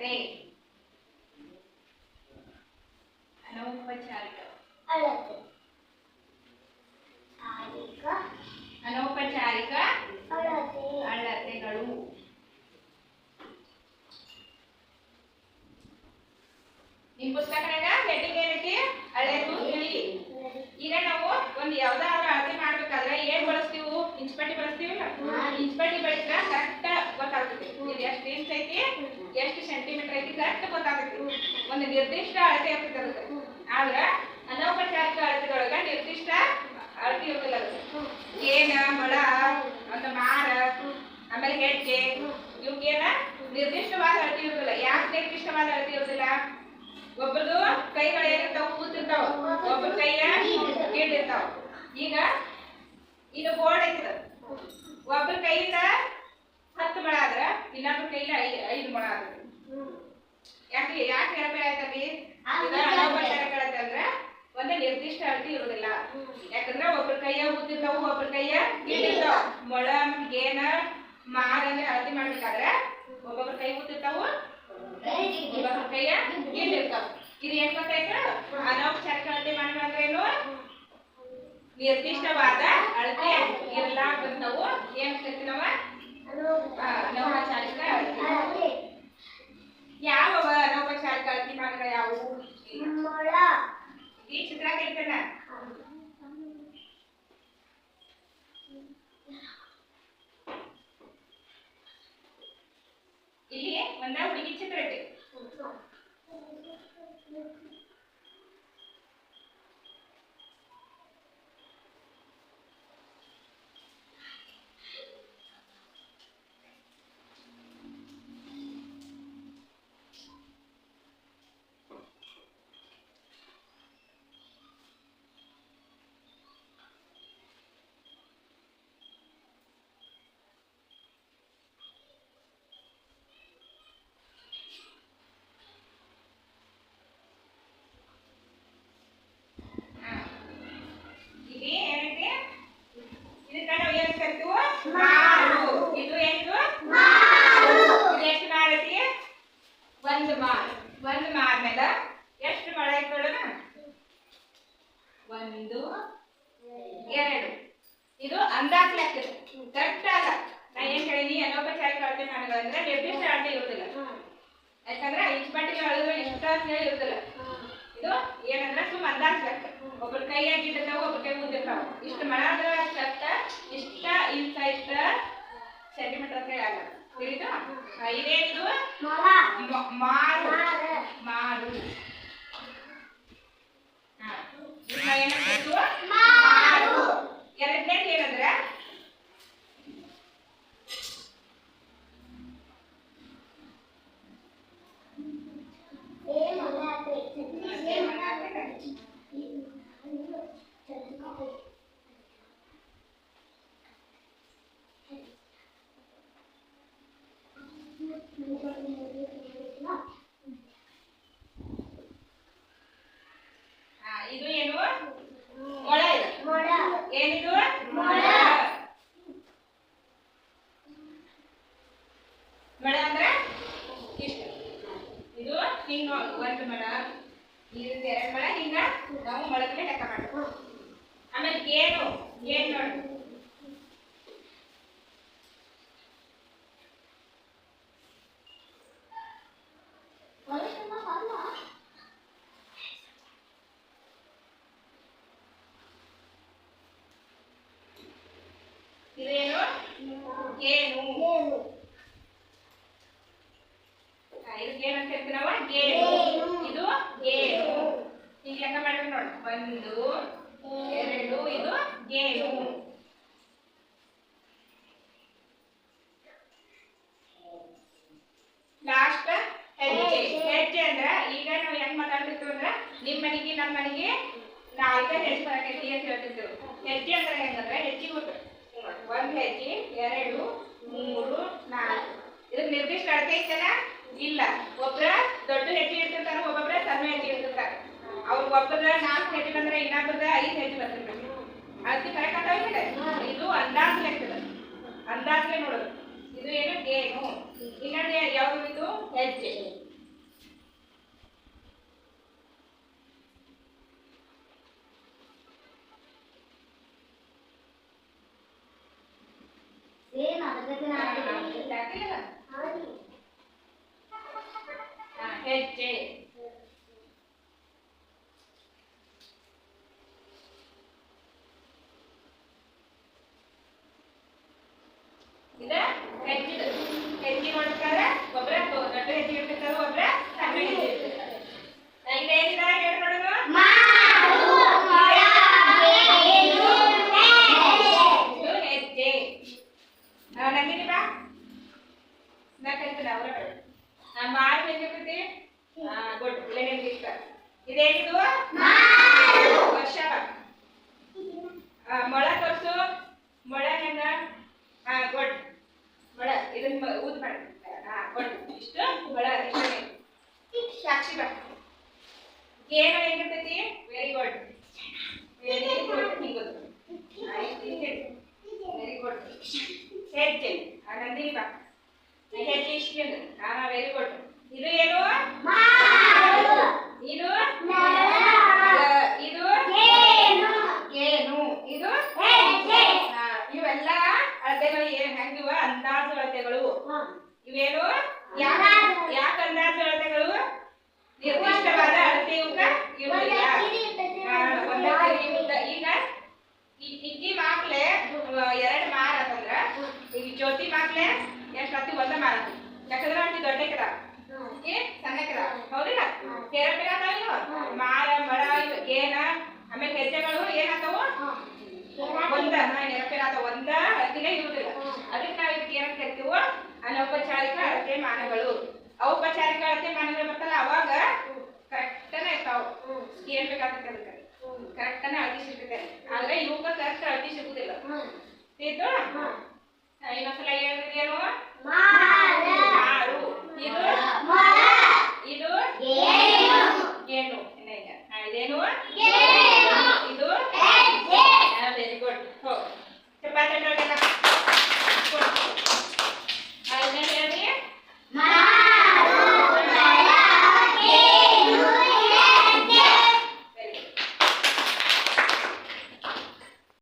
ಅಳತೆ ಅನೌಪಚಾರಿಕ ಅಳತೆ ಅನೌಪಚಾರಿಕ ಅಳತೆ ಅಳತೆಗಳು ನಿಮ್ ಪುಸ್ತಕನಾಗ ಹೆಡ್ಡಿಂಗ್ ಏನೈತಿ ಅಳೆದು ಇಳಿ ಈಗ ನಾವು ಒಂದು ಯಾವ್ದಾದ್ರು ಅಳತೆ ಮಾಡ್ಬೇಕಾದ್ರೆ ಏನ್ ಬಳಸ್ತೀವಿ ಇಂಚ್ಪಟ್ಟಿ ಬಳಸ್ತೀವಲ್ಲ ಇಂಚ್ಪಟ್ಟಿ ಬಳಸಿದ್ರೆ ಕರೆಕ್ಟ್ ಗೊತ್ತಾಗ್ತದೆ ಇದು ಎಷ್ಟು ಇಂಚ್ ಐತಿ ಎಷ್ಟು ಸೆಂಟಿಮೀಟರ್ ಐತಿ ಕರೆಕ್ಟ್ ಗೊತ್ತಾಗುತ್ತೆ ಒಂದು ನಿರ್ದಿಷ್ಟ ಅಳತೆ ಇರ್ತದೆ ಆದ್ರೆ ಅನೌಪಚಾರಿಕ ಅಳತೆದೊಳಗ ನಿರ್ದಿಷ್ಟ ಅಳತೆ ಇರೋದಿಲ್ಲ ಏನ, ಮೊಳ ಒಂದು ಮಾರ, ಆಮೇಲೆ ಹೆಜ್ಜೆ ಇವಕ್ಕೇನ ನಿರ್ದಿಷ್ಟವಾದ ಅಳತೆ ಇರೋದಿಲ್ಲ ಯಾಕೆ ನಿರ್ದಿಷ್ಟವಾದ ಅಳತೆ ಇರೋದಿಲ್ಲ ಒಬ್ಬರದು ಕೈಗಳು ಏನಿರ್ತಾವ ಕೂತಿರ್ತಾವ. ಒಬ್ಬರ ಕೈಯ ಇರ್ತಾವ ಈಗ ಈಗ ಬೋರ್ಡ್ ಐತದ. ಒಬ್ಬರ ಕೈಯಿಂದ ಹತ್ತು ಮೊಳ ಆದ್ರ ಇನ್ನೊಬ್ಬರ ಕೈಲಿ ಐದು ಐದು ಮೊಳ ಆದ್ರೆ ಯಾಕೆ ಯಾಕೆ ಅನೌಪಚಾರಿಕ ಅಳತೆ ಅಂದ್ರೆ ಒಂದೇ ನಿರ್ದಿಷ್ಟ ಅಳತೆ ಇರುವುದಿಲ್ಲ ಯಾಕಂದ್ರೆ ಒಬ್ಬರ ಕೈಯ ಉದ್ದಿರ್ತಾವ ಒಬ್ಬರ ಕೈಯ ಇಟ್ಟಿರ್ತಾವ ಮೊಳ ಗೇನ ಮಾರ ಅಂದ್ರೆ ಅಳತೆ ಮಾಡ್ಬೇಕಾದ್ರೆ ಒಬ್ಬೊಬ್ಬರ ಕೈ ಉದ್ದಿರ್ತಾವು ಒಬ್ಬೊಬ್ಬರ ಕೈಯ ಇಟ್ಟಿರ್ತಾವ ಇದು ಏನ್ ಗೊತ್ತಾಯ್ತು? ಅನೌಪಚಾರಿಕ ಅಳತೆ ಮಾಡ್ಬೇಕಂದ್ರೆ ಏನು? ನಿರ್ದಿಷ್ಟವಾದ ಅಳತೆ ಇರ್ಲಾರ್ದಂತವು ಏನ್ ಕರಿತೀವಿ ನಾವ ಆ, ಅನೌಪಚಾರಿಕ ಅಳತೆ ಯಾವ ಅನೌಪಚಾರಿಕ ಅಳತೆ ಮಾನಗಳು ಯಾವುವು ಮೊಳ ಈ ಚಿತ್ರ ಕಲಿತನ ಇಲ್ಲಿ ಒಂದ ಹುಡುಗಿ ಚಿತ್ರ ಐತಿ ಹಾ. ಇಲ್ಲಿ ಏನೈತಿ ಇದಕ್ಕ ನಾವು ಏನ್ ಕರಿತೀವಿ ಮಾರು ಇದು ಏನಿದು ಇದು ಎಷ್ಟು ಮಾರು ಐತಿ ಒಂದು ಮಾರು ಒಂದು ಮಾರ್ ಮೇಲೆ ಎಷ್ಟು ಮಳೆ ಐತಿ ನೋಡೋಣ ಒಂದು ಎರಡು ಇದು ಅಂದಾಜ್ ಲೆಕ್ಕ. ಕರೆಕ್ಟ್ ಅಲ್ಲ ನಾ ಏನ್ ಹೇಳಿನಿ ಅನೌಪಚಾರಿಕ ಅಳತೆ ಅಂದ್ರೆ ನಿರ್ದಿಷ್ಟ ಅಳತೆ ಇರುವುದಿಲ್ಲ. ಯಾಕಂದ್ರೆ ಇಸ್ಪಟ್ಟಿಗೆ ಅಳದು ಇಷ್ಟ ಅಂತ ಹೇಳಿ ಇರುದಿಲ್ಲ ಇದು ಏನಂದ್ರೆ ಸುಮ್ ಅಂದಾಜ್ ಲೆಕ್ಕ. ಒಬ್ರ ಕೈಯಾಗಿ ಇಟ್ಟಿರ್ತಾವ ಒಬ್ರ ಕೈ ಮುಂದಿರ್ತಾವ ಇಷ್ಟು ಮಳ ಅಂದ್ರೆ ಕಷ್ಟ ಇಷ್ಟ ಇಂಚ ಇಷ್ಟ ಸೆಂಟಿಮೀಟರ್ ಅಂತ ಹೇಳಿ ಆಗಲ್ಲ ತಿಳಿದು ಇದೇನಿದು? ಮಾರು. ಮಾರು. ಹಾ. ಇದನ್ನ ಏನಂತ ಕರೀತೀವಿ? ಮಾರು. ಎರಡನೇದು ಏನಂದ್ರೆ ಏ ಮೊಳತೆ ಏ ಮೊಳತೆ ಹಾ, ಇದು ಏನು? ಮೊಳ ಮೊಳ. ಏನಿದು? ಮೊಳ. ಮೊಳ. ಅಂದ್ರೆ ಇಷ್ಟು. ಇದು ಹಿಂಗ ಒಂದು ಮೊಳ. ಇದು ಎರಡು ನಾವು ಮೊಳಕೆ ಲೆಕ್ಕ ಮಾಡ್ತೀವಿ ಆಮೇಲೆ ಏನು ಏನು ನೋಡು ಇದೇನು ಗೇನು ಹಾ, ಇದಕ್ಕೆ ಏನಂತ ಹೇಳ್ತೀವಿ ನಾವು ಗೇನು ಗೇನು. ಇದು ಗೇನು ಈಗ ಲೆಕ್ಕ ಮಾಡ್ಬೇಕು ನೋಡಿ ಒಂದು ಎರಡು ಇದು ಗೇನು ಲಾಸ್ಟ್ ಹೆಜ್ಜೆ ಹೆಜ್ಜೆ ಅಂದ್ರ ಈಗ ನಾವು ಹೆಂಗ್ ಮಾತಾಡ್ತಿರ್ತೀವಿ ಅಂದ್ರ ನಿಮ್ ಮನೆಗೆ ನಮ್ಮ ಮನೆಗೆ ನಾಲ್ಕ ಹೆಜ್ಜೆ ಬರಕೈತಿ ಅಂತ ಹೇಳ್ತಿದ್ರು. ಹೆಜ್ಜೆ ಅಂದ್ರೆ ಹೆಂಗಂದ್ರೆ ಹೆಜ್ಜೆ ಗೊತ್ತು ಒಂದು ಹೆಜ್ಜೆ, ಎರಡು, ಮೂರು, ನಾಲ್ಕು. ಇದಕ್ಕೆ ನಿರ್ದಿಷ್ಟ ಅಳತೆ ಐತಲ್ಲ? ಇಲ್ಲ. ಒಬ್ಬರ ದೊಡ್ಡ ಹೆಜ್ಜೆ ಇಡ್ತಿರ್ತಾರ, ಒಬ್ಬೊಬ್ರ ಸಣ್ಣ ಹೆಜ್ಜೆ ಇಡ್ತಿರ್ತಾರ. ಅವ್ರ ಒಬ್ಬರ ನಾಲ್ಕು ಹೆಜ್ಜೆ ಬಂದ್ರೆ ಇನ್ನೊಬ್ಬರದ ಐದು ಹೆಜ್ಜೆ ಬರ್ತಿರ್ಬೇಕು ಅಳತೆ ಕರೆಕ್ಟ್ ಆಗ್ತಾವಿಲ್ಲ ಇದು ಅಂದಾಜ್ ಲೆಕ್ಕದ ಅಂದಾಜ್ಲೆ ನೋಡೋದು. ಇದು ಏನು? ಏನು? ಇನ್ನೊಂದು ಯಾವ್ದು ಇದು? ಹೆಜ್ಜೆ. ಹೆಜ್ಜೆ ಇದ ಹೆಜ್ಜಿದು ಹೆಜ್ಜೆ ನೋಡ್ಬೇಕಾದ್ರೆ ಒಬ್ರ ದೊಡ್ಡ ಹೆಜ್ಜೆ ಇರ್ತಿರ್ತಾರ ಒಬ್ರ ಸಣ್ಣ ಹೆಜ್ಜೆ ಇರ್ತಿರ್ತಾರ ಈಗ ಏನಿದ ಹೇಳಿ ನೋಡೋಣ ಇದು ಹೆಜ್ಜೆ ಆ, ನಂದಿನಿ ಬಾ ನಾ ಕರಿತೀನಿ ಅವ್ರ ಹೆಂಗಿರ್ತೈತಿ ಹಾ ಗುಡ್ ಇಷ್ಟ. ಇದೇನಿದು? ವರ್ಷ. ಮೊಳ ತೋರ್ಸು. ಮೊಳ ಹೆಂಗ? ಗುಡ್ ಮೊಳ ಇದನ್ನ ಊದ್ ಮಾಡಿ. ಇಷ್ಟು ಮೊಳ ಸಾಕ್ಷಿ ಬಾ ಏನು ಹೆಂಗಿರ್ತೈತಿ ವೆರಿ ಗುಡ್ ವೆರಿ ಗುಡ್ ಹಿಂಗದು ವೆರಿ ಗುಡ್ ಹೆಜ್ಜೆ ನಂದಿನಿ ಬಾ. ಹಾ ವೆರಿ ಗುಡ್ ಇದು ಏನು? ಇದು? ಏನು? ಇದು? ಇವೆಲ್ಲ ಅಳತೆಗಳು ಏನ್ ಹೆಂಗಿವ? ಅಂದಾಜು ಅಳತೆಗಳು. ಇವೇನು? ಯಾಕ ಯಾಕ ಅಂದಾಜು ಅಳತೆಗಳು? ನಿರ್ದಿಷ್ಟವಾದ ಅಳತೆ ಇರುವುದಿಲ್ಲ. ಈಗ ಇಕ್ಕಿ ಮಾಕ್ಲೆ ಎರಡು ಮಾರ್ ಅಂತಂದ್ರ ಈಗ ಜ್ಯೋತಿ ಮಾಕ್ಲೆ ಎಷ್ಟು ಹತ್ತಿ ಒಂದ ಮಾರ ಯಾಕಂದ್ರ ಅಂಟಿ ದೊಡ್ಡ ಕಿಡ ಈ ಸಣ್ಣ ಕಿಡ ಹೌದಿಲ್ಲ ಕೆರೆ ಅದಾವ ಮಾರ ಮರ ಇವ್ ಏನ? ಆಮೇಲೆ ಹೆಜ್ಜೆಗಳು ಏನಾಗ್ತಾವ? ಒಂದ. ನೆನಪಿರಾತ ಒಂದ ಅಳತಿನೇ ಇರುವುದಿಲ್ಲ ಅದಕ್ಕೆ ನಾವು ಇದಕ್ಕೆ ಏನಂತ ಕರಿತೀವೋ? ಅನೌಪಚಾರಿಕ ಅಳತೆ ಮಾನಗಳು. ಔಪಚಾರಿಕ ಅಳತೆ ಮಾನಗಳು ಬರ್ತಲ್ಲ ಅವಾಗ ಕರೆಕ್ಟನ ಇರ್ತಾವ. ಏನ್ ಬೇಕಾಗ್ತದೆ ಅದಕ್ಕೆ? ಕರೆಕ್ಟನ ಅಳತಿ ಸಿಗ್ತೈತೆ. ಆದ್ರೆ ಇವಕ್ಕ ಕರೆಕ್ಟ್ ಅಳತಿ ಸಿಗುದಿಲ್ಲ.